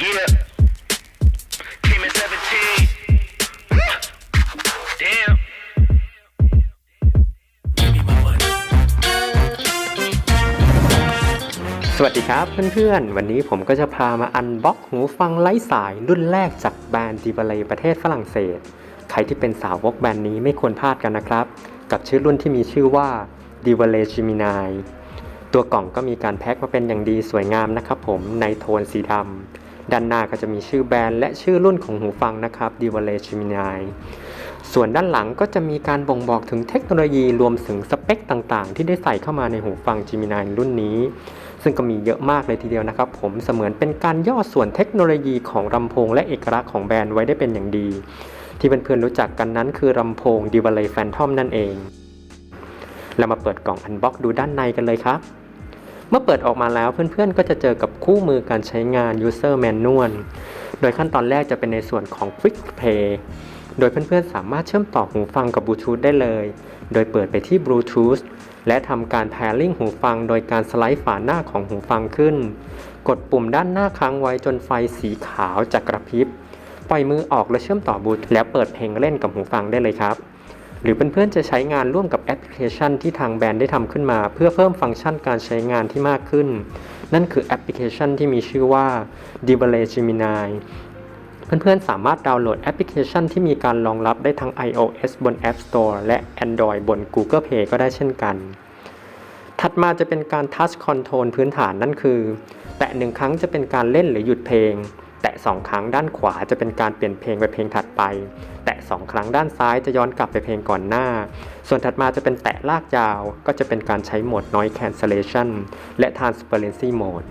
Yeah. Came in 17. Damn. สวัสดีครับเพื่อนๆ วันนี้ผมก็จะพามาอันบ็อกหูฟังไร้สายรุ่นแรกจากแบรนด์ดิบเลประเทศฝรั่งเศส ใครที่เป็นสาวกแบรนด์นี้ไม่ควรพลาดกันนะครับ กับชื่อรุ่นที่มีชื่อว่า d i v a l e Gemini ตัวกล่องก็มีการแพ็คมาเป็นอย่างดีสวยงามนะครับผมในโทนสีดำ ด้านหน้าก็จะมีชื่อแบรนด์และชื่อรุ่นของหูฟังนะครับ d i v a l e Gemini ส่วนด้านหลังก็จะมีการบ่งบอกถึงเทคโนโลยีรวมถึงสเปคต่างๆ ที่ได้ใส่เข้ามาในหูฟัง Gemini รุ่นนี้ ซึ่งก็มีเยอะมากเลยทีเดียวนะครับ ผมเสมือนเป็นการย่อส่วนเทคโนโลยีของลำโพงและเอกลักษณ์ของแบรนด์ไว้ได้เป็นอย่างดี ที่เพื่อนๆรู้จักกันนั้นคือลำโพง d i v a l e Phantom นั่นเองเรามาเปิดกล่องอันบ็อกดูด้านในกันเลยครับ เมื่อเปิดออกมาแล้วเพื่อนๆ ก็จะเจอกับคู่มือการใช้งาน User Manual โดยขั้นตอนแรกจะเป็นในส่วนของ Quick Play โดยเพื่อนๆ สามารถเชื่อมต่อหูฟังกับบลูทูธได้เลย โดยเปิดไปที่บลูทูธและทำการ pairing หูฟัง โดยการสไลด์ฝาหน้าของหูฟังขึ้น กดปุ่มด้านหน้าค้างไว้จนไฟสีขาวจะกระพริบ ปล่อยมือออกและเชื่อมต่อบลูทูธแล้วเปิดเพลงเล่นกับหูฟังได้เลยครับ หรือเพื่อนๆจะใช้งานร่วมกับแอปพลิเคชันที่ทางแบรนด์ได้ทำขึ้นมา เพื่อเพิ่มฟังก์ชันการใช้งานที่มากขึ้น นั่นคือแอปพลิเคชันที่มีชื่อว่า d i v a l e Gemini เพื่อนๆ สามารถดาวน์โหลดแอปพลิเคชันที่มีการรองรับได้ทั้ง iOS บน App Store และ Android บน Google Play ก็ได้เช่นกัน ถัดมาจะเป็นการ Touch Control พื้นฐานนั่นคือ แตะหนึ่งครั้งจะเป็นการเล่นหรือหยุดเพลง แตะสองครั้งด้านขวาจะเป็นการเปลี่ยนเพลงไปเพลงถัดไป แตะสองครั้งด้านซ้ายจะย้อนกลับไปเพลงก่อนหน้า ส่วนถัดมาจะเป็นแตะลากยาว ก็จะเป็นการใช้โหมด Noise Cancellation และ Transparency Mode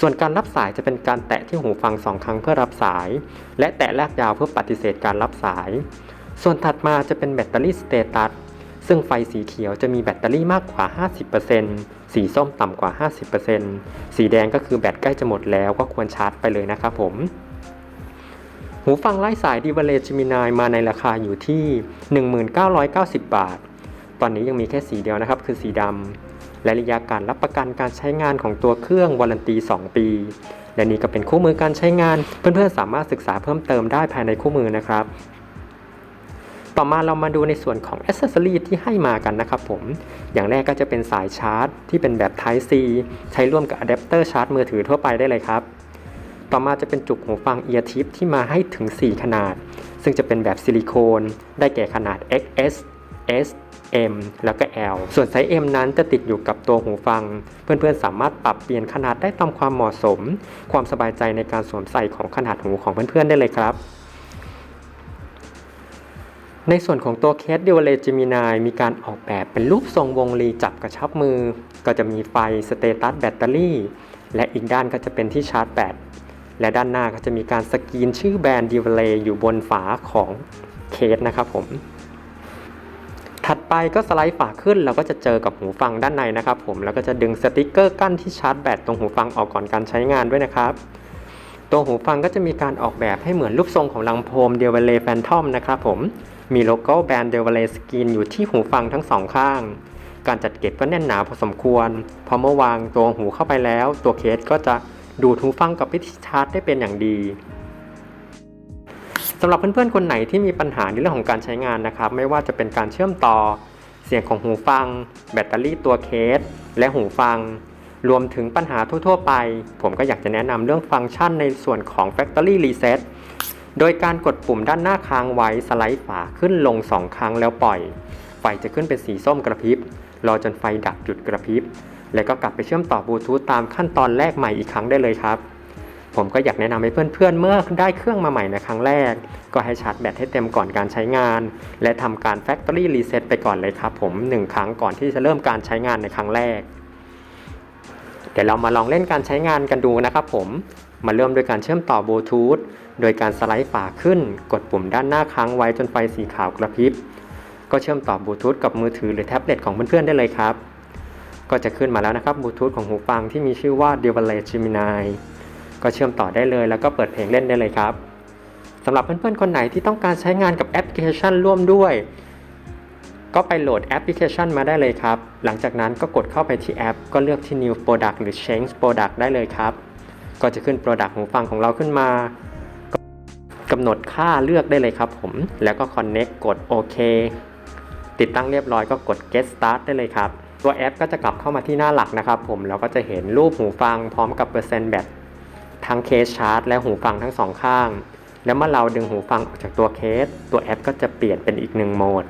ส่วนการรับสายจะเป็นการแตะที่หูฟังสองครั้งเพื่อรับสาย และแตะลากยาวเพื่อปฏิเสธการรับสาย ส่วนถัดมาจะเป็นแบตเตอรี่สเตตัส ซึ่งไฟสีเขียวจะมีแบตเตอรี่มากกว่า 50%สีส้มต่ำกว่า 50%สีแดงก็คือแบตใกล้จะหมดแล้วก็ควรชาร์จไปเลยนะครับผมหูฟังไร้สาย d i v a l e Gemini มาในราคาอยู่ที่ 1990 บาท ตอนนี้ยังมีแค่สีเดียวนะครับ คือสีดำและระยะการรับประกันการใช้งานของตัวเครื่องวารันตี 2 ปี และนี่ก็เป็นคู่มือการใช้งาน เพื่อนๆสามารถศึกษาเพิ่มเติมได้ภายในคู่มือนะครับ ต่อมาเรามาดูในส่วนของอ c e s s o r y ที่ให้มากันนะครับผม อย่างแรกก็จะเป็นสายชาร์จ ที่เป็นแบบ Type C ใช้ร่วมกับอะแดปเตอร์ชาร์จมือถือทั่วไปได้เลยครับ ต่อมาจะเป็นจุกหูฟัง Ear Tip ที่มาให้ถึง 4 ขนาด ซึ่งจะเป็นแบบซิลิโคน ได้แก่ขนาด XS S M แล้วก็ L ส่วนไซส์ M นั้นจะติดอยู่กับตัวหูฟัง เพื่อนๆ สามารถปรับเปลี่ยนขนาดได้ตามความเหมาะสม ความสบายใจในการสวมใส่ของขนาดหูของเพื่อนๆ ได้เลยครับ ในส่วนของตัวเคส d u a l e Gemini มีการออกแบบเป็นรูปทรงวงรีจับกระชับมือ ก็จะมีไฟสเตตัสแบตเตอรี่ และอีกด้านก็จะเป็นที่ชาร์จแบตและด้านหน้าก็จะมีการสกรีนชื่อแบรนด์ d u a l e อยู่บนฝาของเคสนะครับผม ถัดไปก็สไลด์ฝาขึ้นเราก็จะเจอกับหูฟังด้านในนะครับผมแล้วก็จะดึงสติกเกอร์กั้นที่ชาร์จแบตตรงหูฟังออกก่อนการใช้งานด้วยนะครับตัวหูฟังก็จะมีการออกแบบให้เหมือนรูปทรงของลำโพงเดวเลแฟนทอมนะครับผม มีโลโก้แบรนด์เดวเลสกรีนอยู่ที่หูฟังทั้งสองข้าง การจัดเก็บก็แน่นหนาพอสมควร พอเมื่อวางตัวหูเข้าไปแล้ว ตัวเคสก็จะดูดหูฟังกับวิธีชาร์จได้เป็นอย่างดีสำหรับเพื่อนๆคนไหนที่มีปัญหาในเรื่องของการใช้งานนะครับ ไม่ว่าจะเป็นการเชื่อมต่อ เสียงของหูฟัง แบตเตอรี่ตัวเคส และหูฟัง รวมถึงปัญหาทั่วๆไป ผมก็อยากจะแนะนำเรื่องฟังก์ชันในส่วนของ Factory Reset โดยการกดปุ่มด้านหน้าค้างไว้สไลด์ฝาขึ้นลง 2 ครั้งแล้วปล่อย ไฟจะขึ้นเป็นสีส้มกระพริบ รอจนไฟดับหยุดกระพริบ แล้วก็กลับไปเชื่อมต่อบลูทูธตามขั้นตอนแรกใหม่อีกครั้งได้เลยครับ ผมก็อยากแนะนำให้เพื่อนๆเมื่อได้เครื่องมาใหม่ในครั้งแรก ก็ให้ชาร์จแบตให้เต็มก่อนการใช้งาน และทำการ Factory Reset ไปก่อนเลยครับ ผม1ครั้งก่อนที่จะเริ่มการใช้งานในครั้งแรกเดี๋ยวเรามาลองเล่นการใช้งานกันดูนะครับผม มาเริ่มโดยการเชื่อมต่อบลูทูธ โดยการสไลด์ฝาขึ้น กดปุ่มด้านหน้าค้างไว้จนไฟสีขาวกระพริบ ก็เชื่อมต่อบลูทูธกับมือถือหรือแท็บเล็ตของเพื่อนๆได้เลยครับ ก็จะขึ้นมาแล้วนะครับบลูทูธของหูฟังที่มีชื่อว่า d e v a l e Gemini ก็เชื่อมต่อได้เลยแล้วก็เปิดเพลงเล่นได้เลยครับสำหรับเพื่อนๆคนไหนที่ต้องการใช้งานกับแอปพลิเคชันร่วมด้วย ก็ไปโหลดแอปพลิเคชันมาได้เลยครับ หลังจากนั้นก็กดเข้าไปที่แอป ก็เลือกที่ New Product หรือ Change Product ได้เลยครับ ก็จะขึ้น Product หูฟังของเราขึ้นมา กำหนดค่าเลือกได้เลยครับผม แล้วก็ Connect กดโอเคติดตั้งเรียบร้อยก็กด Get Start ได้เลยครับ ตัวแอปก็จะกลับเข้ามาที่หน้าหลักนะครับผมแล้วก็จะเห็นรูปหูฟังพร้อมกับเปอร์เซ็นต์แบตทั้งเคสชาร์จและหูฟังทั้งสองข้าง แล้วเมื่อเราดึงหูฟังออกจากตัวเคส ตัวแอปก็จะเปลี่ยนเป็นอีกหนึ่งโหมด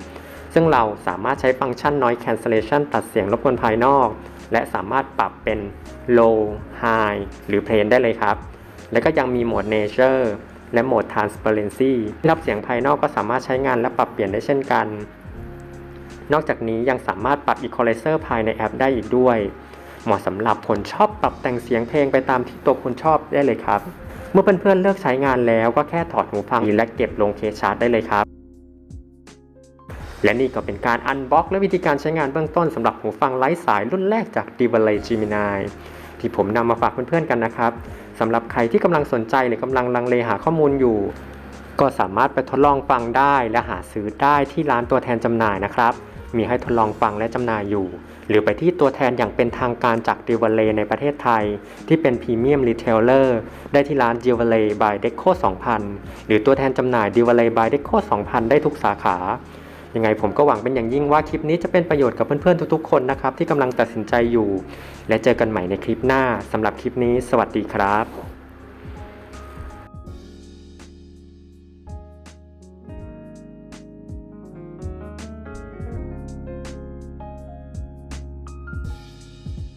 ซึ่งเราสามารถใช้ฟังก์ชัน Noise Cancellation ตัดเสียงรบกวนภายนอก และสามารถปรับเป็น Low High หรือ Plain ได้เลยครับ แล้วก็ยังมีโหมด Nature และโหมด Transparency รับเสียงภายนอกก็สามารถใช้งานและปรับเปลี่ยนได้เช่นกัน นอกจากนี้ยังสามารถปรับ Equalizer ภายในแอปได้อีกด้วย เหมาะสำหรับคนชอบปรับแต่งเสียงเพลงไปตามที่ตัวคุณชอบได้เลยครับ เมื่อเพื่อนๆเลือกใช้งานแล้วก็แค่ถอดหูฟังและเก็บลงเคชาร์จได้เลยครับและนี่ก็เป็นการอันบ็อกและวิธีการใช้งานเบื้องต้นสำหรับหูฟังไร้สายรุ่นแรกจาก d v a l e y Gemini ที่ผมนำมาฝากเพื่อนๆกันนะครับ สำหรับใครที่กำลังสนใจหรือกำลังลังเลหาข้อมูลอยู่ ก็สามารถไปทดลองฟังได้และหาซื้อได้ที่ร้านตัวแทนจำหน่ายนะครับ มีให้ทดลองฟังและจำหน่ายอยู่ หรือไปที่ตัวแทนอย่างเป็นทางการจาก d i v a l e y ในประเทศไทย ที่เป็นพรีเมียมรีเทลเลอร์ได้ที่ร้าน d i v a l e y by Deco 2000 หรือตัวแทนจำหน่าย d i v a l e y by Deco 2000 ได้ทุกสาขา ยังไงผมก็หวังเป็นอย่างยิ่งว่าคลิปนี้จะเป็นประโยชน์กับเพื่อนๆทุกๆคนนะครับที่กำลังตัดสินใจอยู่ และเจอกันใหม่ในคลิปหน้าสำหรับคลิปนี้ สวัสดีครับ